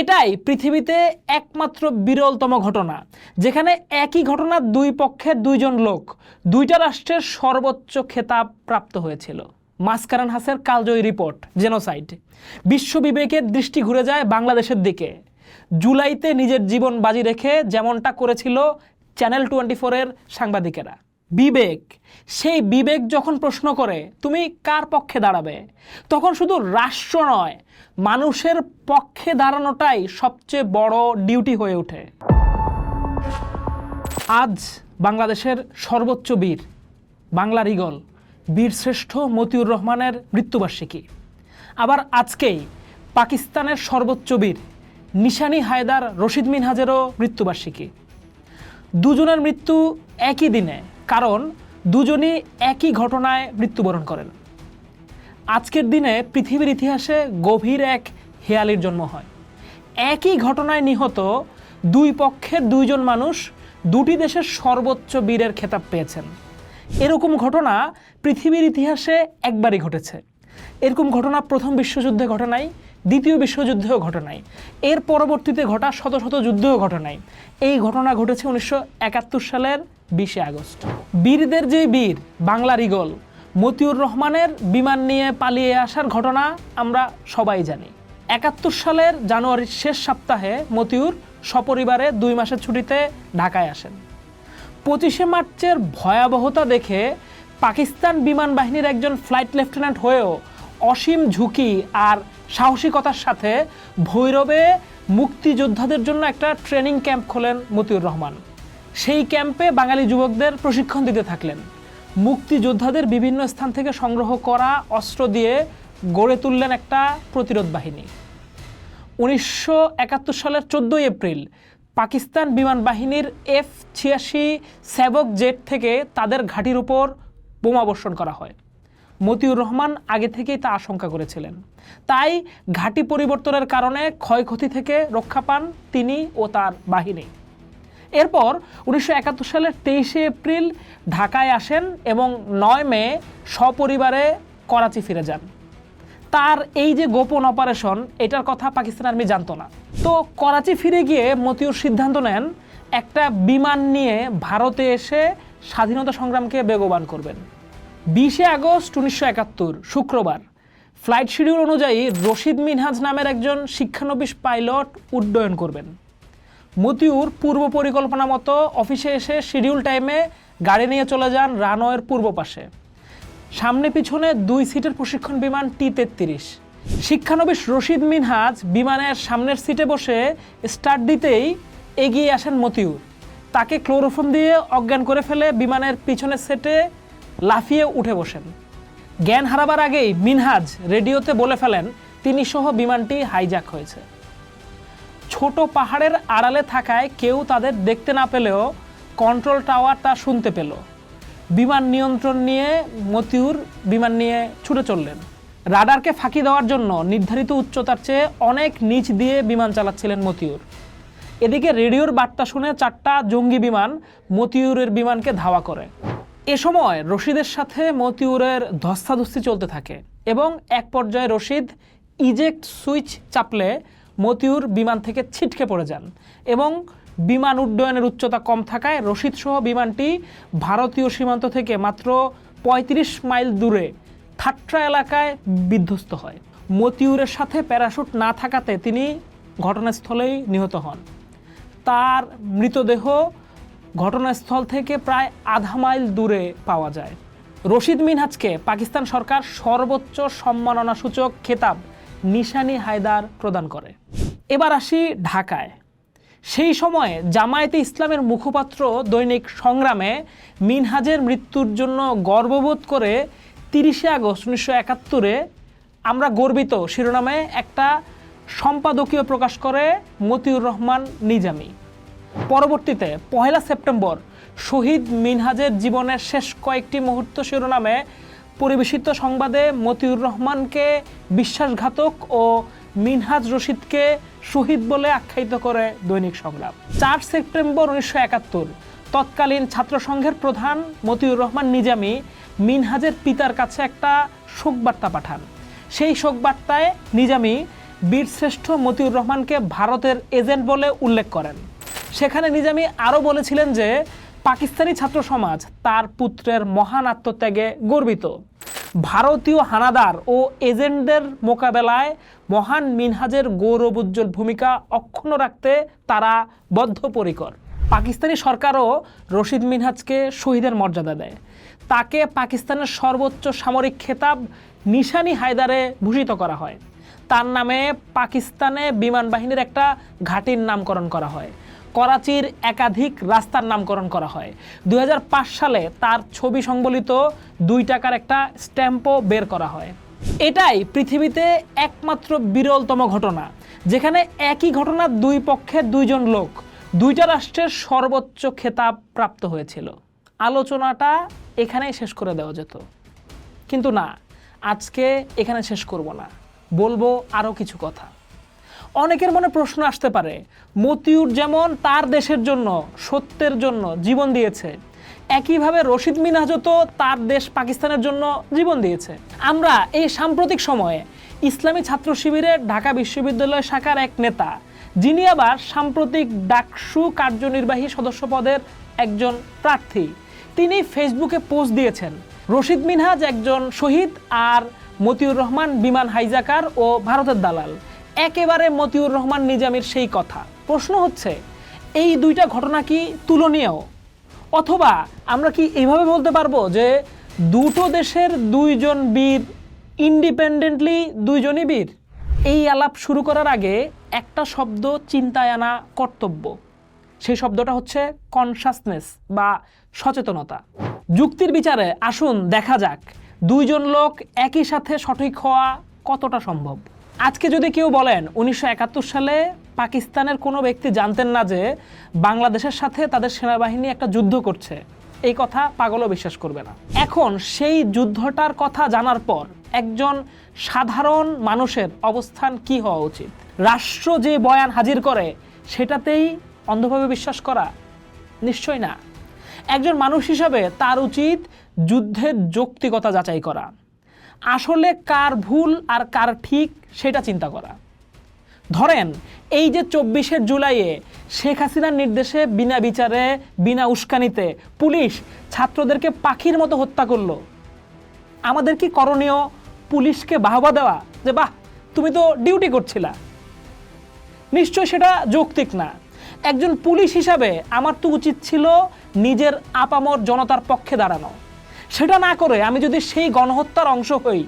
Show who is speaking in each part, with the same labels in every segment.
Speaker 1: এটাই পৃথিবীতে একমাত্র বিরলতম ঘটনা, যেখানে একই ঘটনা দুই পক্ষের দুইজন লোক, দুইটা রাষ্ট্রের সর্বোচ্চ খেতাব প্রাপ্ত হয়েছিল। মাস্কারান হাসের কালজয়ী রিপোর্ট, জেনোসাইড। বিশ্ব বিবেকের দৃষ্টি ঘুরে যায় বাংলাদেশের দিকে। জুলাইতে নিজের জীবন বাজি রেখে যেমনটা করেছিল চ্যানেল টোয়েন্টি ফোরের সাংবাদিকেরা। বিবেক। সেই বিবেক যখন প্রশ্ন করে, তুমি কার পক্ষে দাঁড়াবে? তখন শুধু রাষ্ট্র নয়, মানুষের পক্ষে দাঁড়ানোটাই সবচেয়ে বড় ডিউটি হয়ে ওঠে। আজ বাংলাদেশের সর্বোচ্চ বীর, বাংলার ইগল বীরশ্রেষ্ঠ মতিউর রহমানের মৃত্যুবার্ষিকী। আবার আজকেই পাকিস্তানের সর্বোচ্চ বীর, নিশানি হায়দার রশিদ মিনহাজেরও মৃত্যুবার্ষিকী। দুজনের মৃত্যু একই দিনে কারণ দুজনই একই ঘটনায় মৃত্যুবরণ করেন। আজকের দিনে পৃথিবীর ইতিহাসে গভীর এক হেয়ালির জন্ম হয়। একই ঘটনায় নিহত দুই পক্ষের দুইজন মানুষ দুটি দেশের সর্বোচ্চ বীরের খেতাব পেয়েছেন। এরকম ঘটনা পৃথিবীর ইতিহাসে একবারই ঘটেছে। এরকম ঘটনা প্রথম বিশ্বযুদ্ধে ঘটে নাই, দ্বিতীয় বিশ্বযুদ্ধেও ঘটে নাই, এর পরবর্তীতে ঘটা শত শত যুদ্ধেও ঘটে নাই। এই ঘটনা ঘটেছে উনিশশো একাত্তর সালের বিশে আগস্ট। বীরদের যে বীর, বাংলার ইগল মতিউর রহমানের বিমান নিয়ে পালিয়ে আসার ঘটনা আমরা সবাই জানি। একাত্তর সালের জানুয়ারির শেষ সপ্তাহে মতিউর সপরিবারে দুই মাসের ছুটিতে ঢাকায় আসেন। পঁচিশে মার্চের ভয়াবহতা দেখে পাকিস্তান বিমান বাহিনীর একজন ফ্লাইট লেফটেন্যান্ট হয়েও অসীম ঝুঁকি আর সাহসিকতার সাথে ভৈরবে মুক্তিযোদ্ধাদের জন্য একটা ট্রেনিং ক্যাম্প খোলেন মতিউর রহমান। সেই ক্যাম্পে বাঙালি যুবকদের প্রশিক্ষণ দিতে থাকলেন। মুক্তিযোদ্ধাদের বিভিন্ন স্থান থেকে সংগ্রহ করা অস্ত্র দিয়ে গড়ে তুললেন একটা প্রতিরোধ বাহিনী। উনিশশো একাত্তর সালের চোদ্দোই এপ্রিল পাকিস্তান বিমান বাহিনীর এফ ছিয়াশি স্যাবক জেট থেকে তাদের ঘাঁটির উপর বোমাবর্ষণ করা হয়। মতিউর রহমান আগে থেকেই তা আশঙ্কা করেছিলেন। তাই ঘাঁটি পরিবর্তনের কারণে ক্ষয়ক্ষতি থেকে রক্ষা পান তিনি ও তার বাহিনী। এরপর উনিশশো একাত্তর সালের তেইশে এপ্রিল ঢাকায় আসেন এবং নয় মে সপরিবারে করাচি ফিরে যান। তার এই যে গোপন অপারেশন, এটার কথা পাকিস্তান আর্মি জানতো না। তো করাচি ফিরে গিয়ে মতিউর সিদ্ধান্ত নেন একটা বিমান নিয়ে ভারতে এসে স্বাধীনতা সংগ্রামকে বেগবান করবেন। বিশে আগস্ট উনিশশো একাত্তর, শুক্রবার। ফ্লাইট শিডিউল অনুযায়ী রশিদ মিনহাজ নামের একজন শিক্ষানবিশ পাইলট উড্ডয়ন করবেন। মতিউর পূর্ব পরিকল্পনা মতো অফিসে এসে শিডিউল টাইমে গাড়ি নিয়ে চলে যান রানওয়ের পূর্ব পাশে। সামনে পিছনে দুই সিটের প্রশিক্ষণ বিমান টি তেত্রিশ। শিক্ষানবিশ রশিদ মিনহাজ বিমানের সামনের সিটে বসে স্টার্ট দিতেই এগিয়ে আসেন মতিউর। তাকে ক্লোরোফর্ম দিয়ে অজ্ঞান করে ফেলে বিমানের পিছনের সেটে লাফিয়ে উঠে বসেন। জ্ঞান হারাবার আগেই মিনহাজ রেডিওতে বলে ফেলেন, তিনি সহ বিমানটি হাইজ্যাক হয়েছে। ছোট পাহাড়ের আড়ালে থাকায় কেউ তাদের দেখতে না পেলেও কন্ট্রোল টাওয়ার তা শুনতে পেল। বিমান নিয়ন্ত্রণ নিয়ে মতিউর বিমান নিয়ে ছুটে চললেন। রাডারকে ফাঁকি দেওয়ার জন্য নির্ধারিত উচ্চতার চেয়ে অনেক নিচ দিয়ে বিমান চালাচ্ছিলেন মতিউর। এদিকে রেডিওর বার্তা শুনে চারটা জঙ্গি বিমান মতিউরের বিমানকে ধাওয়া করে। এ সময় রশিদের সাথে মতিউরের ধস্তাধস্তি চলতে থাকে এবং এক পর্যায়ে রশিদ ইজেক্ট সুইচ চাপলে মতিউর বিমান থেকে ছিটকে পড়ে যান এবং বিমান উড্ডয়নের উচ্চতা কম থাকায় রশিদ সহ বিমানটি ভারতীয় সীমান্ত থেকে মাত্র ৩৫ মাইল দূরে থাট্রা এলাকায় বিধ্বস্ত হয়। মতিউরের সাথে প্যারাশুট না থাকাতে তিনি ঘটনাস্থলেই নিহত হন। তার মৃতদেহ ঘটনাস্থল থেকে প্রায় আধা মাইল দূরে পাওয়া যায়। রশিদ মিনহাজকে পাকিস্তান সরকার সর্বোচ্চ সম্মাননাসূচক খেতাব নিশানি হায়দার প্রদান করে। এবার আসি ঢাকায়। সেই সময়ে জামায়াতে ইসলামের মুখপাত্র দৈনিক সংগ্রামে মিনহাজের মৃত্যুর জন্য গর্ববোধ করে তিরিশে আগস্ট উনিশশো একাত্তরে আমরা গর্বিত শিরোনামে একটা সম্পাদকীয় প্রকাশ করে মতিউর রহমান নিজামী। পরবর্তীতে পহেলা সেপ্টেম্বর শহীদ মিনহাজের জীবনের শেষ কয়েকটি মুহূর্ত শিরোনামে পরিবেশিত সংবাদে মতিউর রহমানকে বিশ্বাসঘাতক ও মিনহাজ রশিদকে শহীদ বলে আখ্যায়িত করে দৈনিক সংগ্রাম চার সেপ্টেম্বর উনিশশো একাত্তর, তৎকালীন ছাত্র সংঘের প্রধান মতিউর রহমান নিজামী মিনহাজের পিতার কাছে একটা শোকবার্তা পাঠান। সেই শোকবার্তায় নিজামী বীরশ্রেষ্ঠ মতিউর রহমানকে ভারতের এজেন্ট বলে উল্লেখ করেন। সেখানে নিজামী আরও বলেছিলেন যে, পাকিস্তানি ছাত্র সমাজ তার পুত্রের মহান আত্মত্যাগে গর্বিত। ভারতীয় হানাদার ও এজেন্টদের মোকাবেলায় মহান মিনহাজের গৌরবোজ্জ্বল ভূমিকা অক্ষুণ্ণ রাখতে তারা বদ্ধপরিকর। পাকিস্তানি সরকারও রশিদ মিনহাজকে শহীদের মর্যাদা দেয়। তাকে পাকিস্তানের সর্বোচ্চ সামরিক খেতাব নিশানি হায়দারে ভূষিত করা হয়। তার নামে পাকিস্তানে বিমান বাহিনীর একটা ঘাঁটির নামকরণ করা হয়। করাচির একাধিক রাস্তার নামকরণ করা হয়। দু হাজার পাঁচ সালে তার ছবি সংবলিত দুই টাকার একটা স্ট্যাম্পও বের করা হয়। এটাই পৃথিবীতে একমাত্র বিরলতম ঘটনা, যেখানে একই ঘটনা দুই পক্ষের দুইজন লোক, দুইটা রাষ্ট্রের সর্বোচ্চ খেতাব প্রাপ্ত হয়েছিল। আলোচনাটা এখানেই শেষ করে দেওয়া যেত। কিন্তু না, আজকে এখানে শেষ করব না। বলব আরও কিছু কথা। অনেকের মনে প্রশ্ন আসতে পারে, মতিউর যেমন তার দেশের জন্য, সত্যের জন্য জীবন দিয়েছে, একইভাবে রশিদ মিনহাজও তো তার দেশ পাকিস্তানের জন্য জীবন দিয়েছে। আমরা এই সাম্প্রতিক সময়ে ইসলামী ছাত্র শিবিরের ঢাকা বিশ্ববিদ্যালয় শাখার এক নেতা, যিনি আবার সাম্প্রতিক ডাকসু কার্যনির্বাহী সদস্য পদের একজন প্রার্থী, তিনি ফেসবুকে পোস্ট দিয়েছেন, রশিদ মিনহাজ একজন শহীদ আর মতিউর রহমান বিমান হাইজাকার ও ভারতের দালাল। একেবারে মতিউর রহমান নিজামীর সেই কথা। প্রশ্ন হচ্ছে, এই দুইটা ঘটনা কি তুলনীয়? অথবা আমরা কি এইভাবে বলতে পারব যে দুটো দেশের দুইজন বীর ইন্ডিপেন্ডেন্টলি দুইজনই বীর? এই আলাপ শুরু করার আগে একটা শব্দ চিন্তায় আনা কর্তব্য। সেই শব্দটা হচ্ছে কনসাসনেস বা সচেতনতা। যুক্তির বিচারে আসুন, দেখা যাক। দুইজন লোক একই সাথে সঠিক হওয়া কতটা সম্ভব? আজকে যদি কেউ বলেন, উনিশশো একাত্তর সালে পাকিস্তানের কোনো ব্যক্তি জানতেন না যে বাংলাদেশের সাথে তাদের সেনাবাহিনী একটা যুদ্ধ করছে, এই কথা পাগলও বিশ্বাস করবে না। এখন সেই যুদ্ধটার কথা জানার পর একজন সাধারণ মানুষের অবস্থান কি হওয়া উচিত? রাষ্ট্র যে বয়ান হাজির করে, সেটাতেই অন্ধভাবে বিশ্বাস করা নিশ্চয় না। একজন মানুষ হিসাবে তার উচিত যুদ্ধের যৌক্তিকতা যাচাই করা। আসলে কার ভুল আর কার ঠিক সেটা চিন্তা করা। ধরেন, এই যে চব্বিশে জুলাইয়ে শেখ হাসিনার নির্দেশে বিনা বিচারে, বিনা উস্কানিতে পুলিশ ছাত্রদেরকে পাখির মতো হত্যা করল। আমাদের কি করণীয় পুলিশকে বাহবা দেওয়া? যে, বাহ, তুমি তো ডিউটি করছিলা। নিশ্চয় সেটা যৌক্তিক না। একজন পুলিশ হিসাবে আমার তো উচিত ছিল নিজের আপামর জনতার পক্ষে দাঁড়ানো। সেটা না করে আমি যদি সেই গণহত্যার অংশ হই,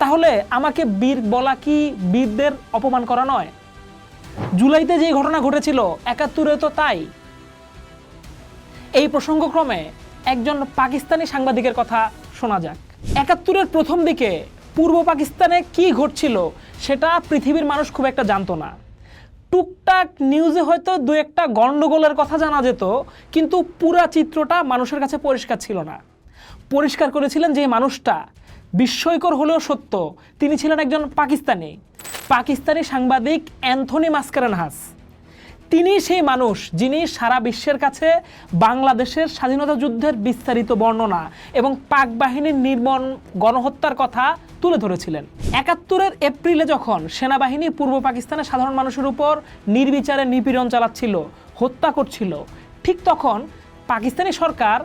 Speaker 1: তাহলে আমাকে বীর বলা কি বীরদের অপমান করা নয়? জুলাইতে যে ঘটনা ঘটেছিল, একাত্তরে তো তাই। এই প্রসঙ্গক্রমে একজন পাকিস্তানি সাংবাদিকের কথা শোনা যাক। একাত্তরের প্রথম দিকে পূর্ব পাকিস্তানে কি ঘটছিল, সেটা পৃথিবীর মানুষ খুব একটা জানতো না। টুকটাক নিউজে হয়তো দু একটা গন্ডগোলের কথা জানা যেত, কিন্তু পুরা চিত্রটা মানুষের কাছে পরিষ্কার ছিল না। পরিষ্কার করেছিলেন যে মানুষটা বিস্ময়কর হলেও সত্য। তিনি ছিলেন একজন পাকিস্তানি। পাকিস্তানি সাংবাদিক অ্যান্থনি মাস্কারানহাস। তিনি সেই মানুষ যিনি সারা বিশ্বের কাছে বাংলাদেশের স্বাধীনতা যুদ্ধের বিস্তারিত বর্ণনা এবং পাক বাহিনীর নির্মম গণহত্যার কথা তুলে ধরেছিলেন। একাত্তরের এপ্রিলে যখন সেনাবাহিনী পূর্ব পাকিস্তানের সাধারণ মানুষের উপর নির্বিচারে নিপীড়ন চালাচ্ছিল, হত্যা করছিল, ঠিক তখন পাকিস্তানি সরকার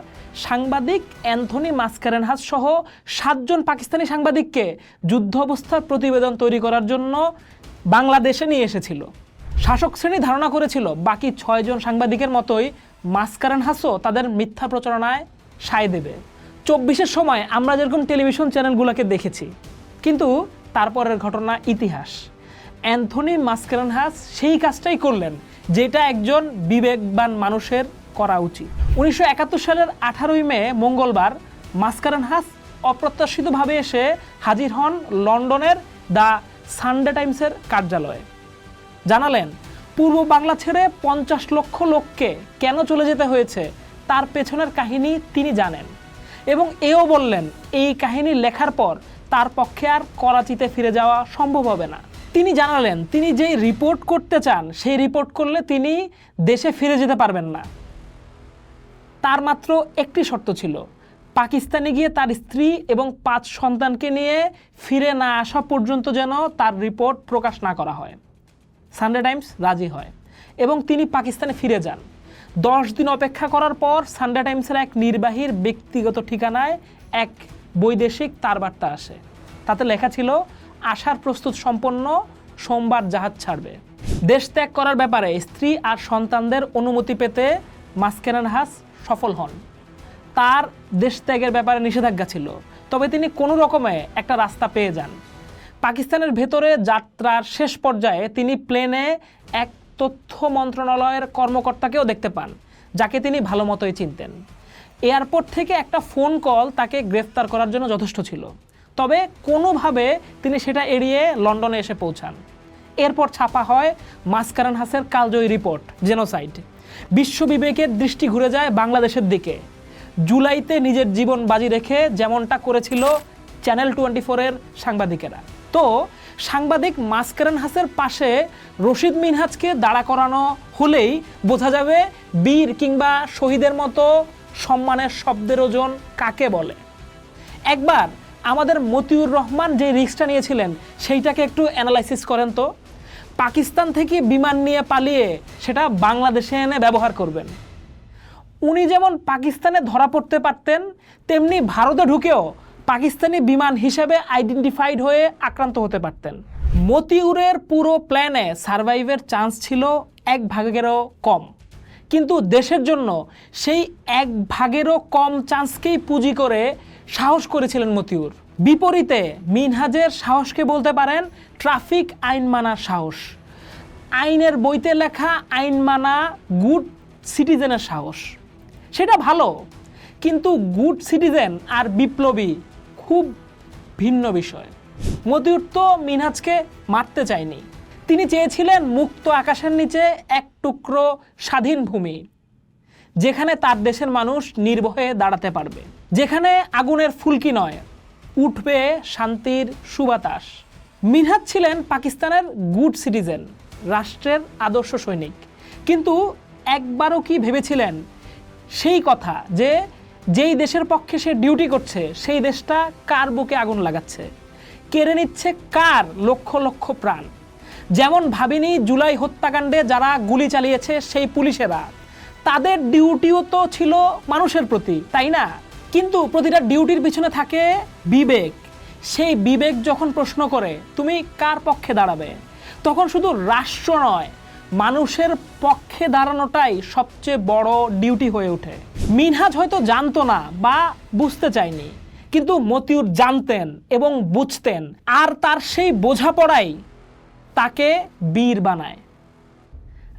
Speaker 1: সাংবাদিক অ্যান্থনি মাস্কারেনহাস সহ সাতজন পাকিস্তানি সাংবাদিককে যুদ্ধ অবস্থার প্রতিবেদন তৈরি করার জন্য বাংলাদেশে নিয়ে এসেছিল। শাসক শ্রেণি ধারণা করেছিল, বাকি ছয়জন সাংবাদিকের মতোই মাস্কারান হাসও তাদের মিথ্যা প্রচারণায় সায় দেবে। চব্বিশের সময় আমরা যেরকম টেলিভিশন চ্যানেলগুলোকে দেখেছি, কিন্তু তারপরের ঘটনা ইতিহাস। অ্যান্থনি মাস্কারান হাস সেই কাজটাই করলেন, যেটা একজন বিবেকবান মানুষের করা উচিত। উনিশশো একাত্তর সালের আঠারোই মে, মঙ্গলবার, মাস্কারান হাস অপ্রত্যাশিতভাবে এসে হাজির হন লন্ডনের দ্য সানডে টাইমসের কার্যালয়ে। জানালেন, পূর্ব বাংলা ছেড়ে পঞ্চাশ লক্ষ লোককে কেন চলে যেতে হয়েছে তার পেছনের কাহিনী তিনি জানেন এবং এও বললেন, এই কাহিনী লেখার পর তার পক্ষে আর করাচিতে ফিরে যাওয়া সম্ভব হবে না। তিনি জানালেন, তিনি যেই রিপোর্ট করতে চান, সেই রিপোর্ট করলে তিনি দেশে ফিরে যেতে পারবেন না। তার মাত্র একটি শর্ত ছিল। পাকিস্তানে গিয়ে তার স্ত্রী এবং পাঁচ সন্তানকে নিয়ে ফিরে না আসা পর্যন্ত যেন তার রিপোর্ট প্রকাশ না করা হয়। সানডে টাইমস রাজি হয় এবং তিনি পাকিস্তানে ফিরে যান। দশ দিন অপেক্ষা করার পর সানডে টাইমসের এক নির্বাহীর ব্যক্তিগত ঠিকানায় এক বৈদেশিক তার বার্তা আসে। তাতে লেখা ছিল আসার প্রস্তুত সম্পন্ন, সোমবার জাহাজ ছাড়বে। দেশ ত্যাগ করার ব্যাপারে স্ত্রী আর সন্তানদের অনুমতি পেতে মাস্কেরান হাস সফল হন। তার দেশ ত্যাগের ব্যাপারে নিষেধাজ্ঞা ছিল। তবে তিনি কোনো রকমে একটা রাস্তা পেয়ে যান। পাকিস্তানের ভেতরে যাত্রার শেষ পর্যায়ে তিনি প্লেনে এক তথ্য মন্ত্রণালয়ের কর্মকর্তাকেও দেখতে পান, যাকে তিনি ভালো মতোই চিনতেন। এয়ারপোর্ট থেকে একটা ফোন কল তাকে গ্রেফতার করার জন্য যথেষ্ট ছিল। তবে কোনোভাবে তিনি সেটা এড়িয়ে লন্ডনে এসে পৌঁছান। এরপর ছাপা হয় মাস্কারান হাসের কালজয়ী রিপোর্ট, জেনোসাইড। বিশ্ব বিবেকের দৃষ্টি ঘুরে যায় বাংলাদেশের দিকে। জুলাইতে নিজের জীবন বাজি রেখে যেমনটা করেছিল চ্যানেল টোয়েন্টি ফোরের সাংবাদিকেরা। তো সাংবাদিক মাস্কারান হাসের পাশে রশিদ মিনহাজকে দাঁড়া করানো হলেই বোঝা যাবে বীর কিংবা শহীদের মতো সম্মানের শব্দের ওজন কাকে বলে। একবার আমাদের মতিউর রহমান যে রিক্সটা নিয়েছিলেন, সেইটাকে একটু অ্যানালাইসিস করেন তো। পাকিস্তান থেকে বিমান নিয়ে পালিয়ে সেটা বাংলাদেশে এনে ব্যবহার করবেন। উনি যেমন পাকিস্তানে ধরা পড়তে পারতেন, তেমনি ভারতে ঢুকেও পাকিস্তানি বিমান হিসেবে আইডেন্টিফাইড হয়ে আক্রান্ত হতে পারতেন। মতিউরের পুরো প্ল্যানে সারভাইভের চান্স ছিল এক ভাগেরও কম। কিন্তু দেশের জন্য সেই এক ভাগেরও কম চান্সকেই পুঁজি করে সাহস করেছিলেন মতিউর। বিপরীতে মিনহাজের সাহসকে বলতে পারেন ট্রাফিক আইন মানার সাহস। আইনের বইতে লেখা আইন মানা গুড সিটিজেনের সাহস। সেটা ভালো, কিন্তু গুড সিটিজেন আর বিপ্লবী খুব ভিন্ন বিষয়। মতিউর তো মিনহাজকে মারতে চায়নি। তিনি চেয়েছিলেন মুক্ত আকাশের নিচে এক টুকরো স্বাধীন ভূমি, যেখানে তার দেশের মানুষ নির্ভয়ে দাঁড়াতে পারবে, যেখানে আগুনের ফুলকি নয়। উঠবে শান্তির সুবাতাস। মিনহাজ ছিলেন পাকিস্তানের গুড সিটিজেন, রাষ্ট্রের আদর্শ সৈনিক। কিন্তু একবারও কি ভেবেছিলেন সেই কথা যে যেই দেশের পক্ষে সে ডিউটি করছে, সেই দেশটা কার বুকে আগুন লাগাচ্ছে? কেড়ে নিচ্ছে কার লক্ষ লক্ষ প্রাণ? যেমন ভাবিনি জুলাই হত্যাকাণ্ডে যারা গুলি চালিয়েছে সেই পুলিশেরা। তাদের ডিউটিও তো ছিল মানুষের প্রতি, তাই না? কিন্তু প্রতিটা ডিউটির পিছনে থাকে বিবেক। সেই বিবেক যখন প্রশ্ন করে, তুমি কার পক্ষে দাঁড়াবে? তখন শুধু রাষ্ট্র নয়, মানুষের পক্ষে দাঁড়ানোটাই সবচেয়ে বড় ডিউটি হয়ে ওঠে। মিনহাজ হয়তো জানতো না বা বুঝতে চায়নি, কিন্তু মতিউর জানতেন এবং বুঝতেন, আর তার সেই বোঝাপড়াই তাকে বীর বানায়।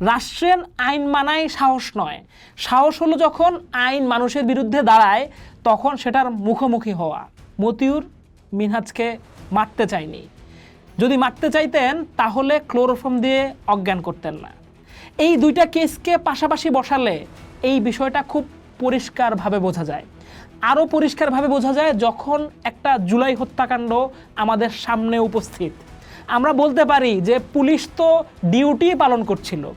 Speaker 1: রাষ্ট্রের আইন মানাই সাহস নয়। সাহস হলো যখন আইন মানুষের বিরুদ্ধে দাঁড়ায়, তখন সেটার মুখোমুখি হওয়া। মতিউর মিনহাজকে মারতে চায়নি। যদি মারতে চাইতেন, তাহলে ক্লোরোফর্ম দিয়ে অজ্ঞান করতেন না। এই দুইটা কেসকে পাশাপাশি বসালে এই বিষয়টা খুব পরিষ্কারভাবে বোঝা যায়। আরও পরিষ্কারভাবে বোঝা যায় যখন একটা জুলাই হত্যাকাণ্ড আমাদের সামনে উপস্থিত। আমরা বলতে পারি যে পুলিশ তো ডিউটি পালন করছিল।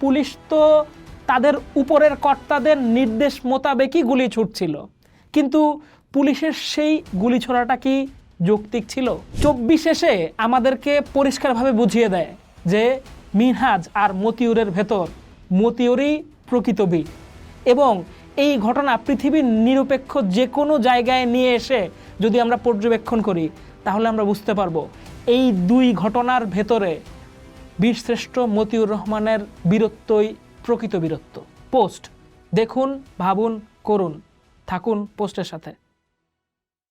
Speaker 1: পুলিশ তো তাদের উপরের কর্তাদের নির্দেশ মোতাবেকই গুলি ছুটছিল। কিন্তু পুলিশের সেই গুলি ছোড়াটা কি যৌক্তিক ছিল? চব্বিশ এসে আমাদেরকে পরিষ্কারভাবে বুঝিয়ে দেয় যে মিনহাজ আর মতিউরের ভেতর মতিউরই প্রকৃত এবং এই ঘটনা পৃথিবীর নিরপেক্ষ যে কোনো জায়গায় নিয়ে এসে যদি আমরা পর্যবেক্ষণ করি, তাহলে আমরা বুঝতে পারব এই দুই ঘটনার ভেতরে বীরশ্রেষ্ঠ মতিউর রহমানের বীরত্বই প্রকৃত বীরত্ব। পোস্ট দেখুন ভাবুন করুন থাকুন পোস্টের সাথে।